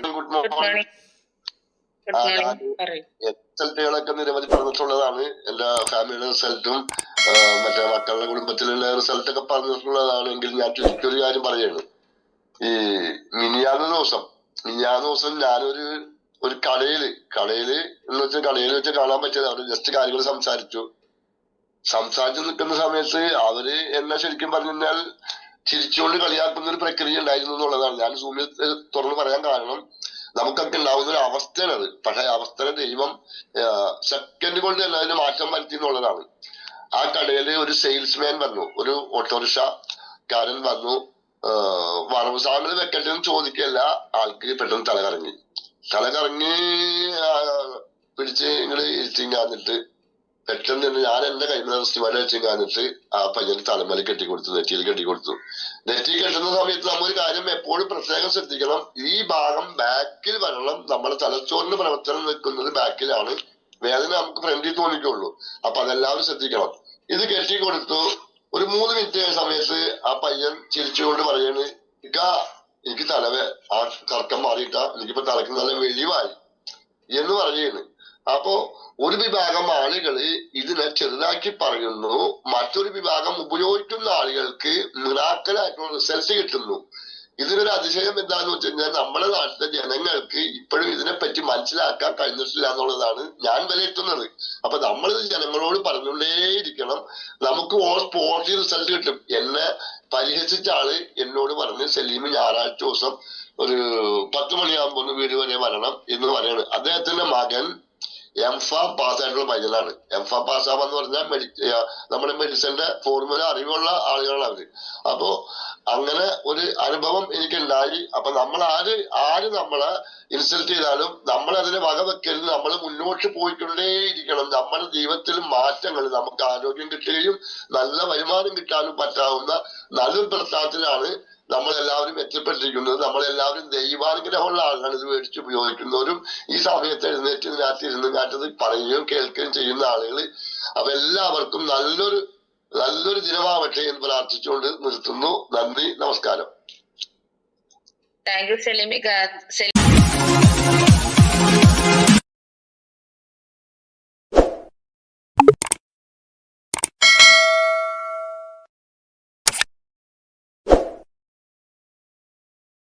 Good morning റിസൾട്ടുകളൊക്കെ നിരവധി പറഞ്ഞിട്ടുള്ളതാണ്. എന്റെ ഫാമിലിയുടെ റിസൾട്ടും മറ്റേ മക്കളുടെ കുടുംബത്തിലുള്ള റിസൾട്ട് ഒക്കെ പറഞ്ഞിട്ടുള്ളതാണെങ്കിൽ ഞാൻ ചുരുക്കൊരു കാര്യം പറയാണ്. ഈ മിനിയാന്ന ദിവസം മിനിയാന്ന ദിവസം ഞാനൊരു ഒരു കടയിൽ കടയിൽ എന്ന് വെച്ചാൽ കടയിൽ വെച്ച് കാണാൻ പറ്റിയത് അവിടെ ജസ്റ്റ് കാര്യങ്ങൾ സംസാരിച്ചു. സംസാരിച്ചു നിൽക്കുന്ന സമയത്ത് അവർ എന്നെ ശരിക്കും പറഞ്ഞു കഴിഞ്ഞാൽ ചിരിച്ചുകൊണ്ട് കളിയാക്കുന്ന ഒരു പ്രക്രിയ ഉണ്ടായിരുന്നു എന്നുള്ളതാണ്. ഞാൻ സൂമിൽ തുറന്ന് പറയാൻ കാരണം നമുക്കൊക്കെ ഉണ്ടാവുന്ന ഒരു അവസ്ഥയാണ് അത്. പക്ഷെ അവസ്ഥയെ ദൈവം സെക്കൻഡ് കൊണ്ട് തന്നെ അതിന് മാറ്റം വരുത്തി എന്നുള്ളതാണ്. ആ കടയിൽ ഒരു സെയിൽസ്മാൻ വന്നു ഒരു ഓട്ടോറിക്ഷ കാരൻ വന്നു വളവ് സാധനങ്ങൾ വെക്കട്ടെ എന്ന് ചോദിക്കല്ല ആൾക്ക് പെട്ടെന്ന് തല കറങ്ങി തല കറങ്ങി പിടിച്ച് ഇങ്ങോട്ട് ഇരുത്തിങ്ങാന്നിട്ട് പെട്ടെന്ന് തന്നെ ഞാൻ എന്റെ കൈമല വെച്ചും കാണിച്ച് ആ പയ്യന് തലമല കെട്ടി കൊടുത്തു നെറ്റിയിൽ കെട്ടി കൊടുത്തു. നെറ്റി കെട്ടുന്ന സമയത്ത് നമ്മൊരു കാര്യം എപ്പോഴും പ്രത്യേകം ശ്രദ്ധിക്കണം. ഈ ഭാഗം ബാക്കിൽ വരണം. നമ്മുടെ തലച്ചോറിന്റെ പ്രവർത്തനം നിൽക്കുന്നത് ബാക്കിലാണ് വേദന നമുക്ക് ഫ്രണ്ടിൽ തോന്നിക്കുള്ളൂ അപ്പൊ അതെല്ലാവരും ശ്രദ്ധിക്കണം. ഇത് കെട്ടി കൊടുത്തു. ഒരു മൂന്ന് മിനിറ്റ് സമയത്ത് ആ പയ്യൻ ചിരിച്ചുകൊണ്ട് പറയാണ് എനിക്ക് തലവേ ആ കറക്കം മാറിയിട്ടാ. എനിക്കിപ്പോ തലക്ക് നല്ല വെളിവായി. എന്ന് പറയുന്നു അപ്പോ ഒരു വിഭാഗം ആളുകൾ ഇതിനെ ചെറുതാക്കി പറയുന്നു. മറ്റൊരു വിഭാഗം ഉപയോഗിക്കുന്ന ആളുകൾക്ക് മിറാക്കലായിട്ടുള്ള റിസൾട്ട് കിട്ടുന്നു. ഇതിനൊരു അതിശയം എന്താന്ന് വെച്ച് കഴിഞ്ഞാൽ നമ്മുടെ നാട്ടിലെ ജനങ്ങൾക്ക് ഇപ്പോഴും ഇതിനെപ്പറ്റി മനസ്സിലാക്കാൻ കഴിഞ്ഞിട്ടില്ല എന്നുള്ളതാണ് ഞാൻ വിലയിരുത്തുന്നത്. അപ്പൊ നമ്മളിത് ജനങ്ങളോട് പറഞ്ഞുകൊണ്ടേയിരിക്കണം. നമുക്ക് ഓൾ പോസിറ്റീവ് റിസൾട്ട് കിട്ടും. എന്നെ പരിഹസിച്ച ആൾ എന്നോട് പറഞ്ഞ് സലീം ഞായറാഴ്ച ദിവസം ഒരു പത്ത് മണിയാകുമ്പോൾ വീട് വരെ വരണം എന്ന് പറയാണ്. അദ്ദേഹത്തിന്റെ മകൻ എം ഫാം പാസ്സായിട്ടുള്ള പയ്യനാണ് എം ഫാം പാസ്സാവാന്ന് പറഞ്ഞാൽ മെഡി നമ്മുടെ മെഡിസിന്റെ ഫോർമുല അറിവുള്ള ആളുകളാണ് അവർ. അപ്പോ അങ്ങനെ ഒരു അനുഭവം എനിക്കുണ്ടായി. അപ്പൊ നമ്മൾ ആര് ആര് നമ്മളെ ഇൻസൾട്ട് ചെയ്താലും നമ്മൾ അതിനെ വകവെക്കരുത്. നമ്മൾ മുന്നോട്ട് പോയിക്കൊണ്ടേയിരിക്കണം. നമ്മുടെ ജീവിതത്തിൽ മാറ്റങ്ങൾ നമുക്ക് ആരോഗ്യം കിട്ടുകയും നല്ല വരുമാനം കിട്ടാനും പറ്റാവുന്ന നല്ലൊരു പ്രസ്ഥാനത്തിലാണ് നമ്മളെല്ലാവരും എത്തിപ്പെട്ടിരിക്കുന്നത് നമ്മളെല്ലാവരും ദൈവാനുഗ്രഹമുള്ള ആളാണ് ഇത് മേടിച്ച് ഉപയോഗിക്കുന്നവരും ഈ സമയത്ത് എഴുന്നേറ്റ് ഇതിനകത്ത് ഇരുന്ന് കാറ്റത് പറയുകയും കേൾക്കുകയും ചെയ്യുന്ന ആളുകൾ. അപ്പൊ എല്ലാവർക്കും നല്ലൊരു നല്ലൊരു ദിനമാവട്ടെ എന്ന് പ്രാർത്ഥിച്ചുകൊണ്ട് നിർത്തുന്നു. നന്ദി നമസ്കാരം. Thank you സെലിമി silly-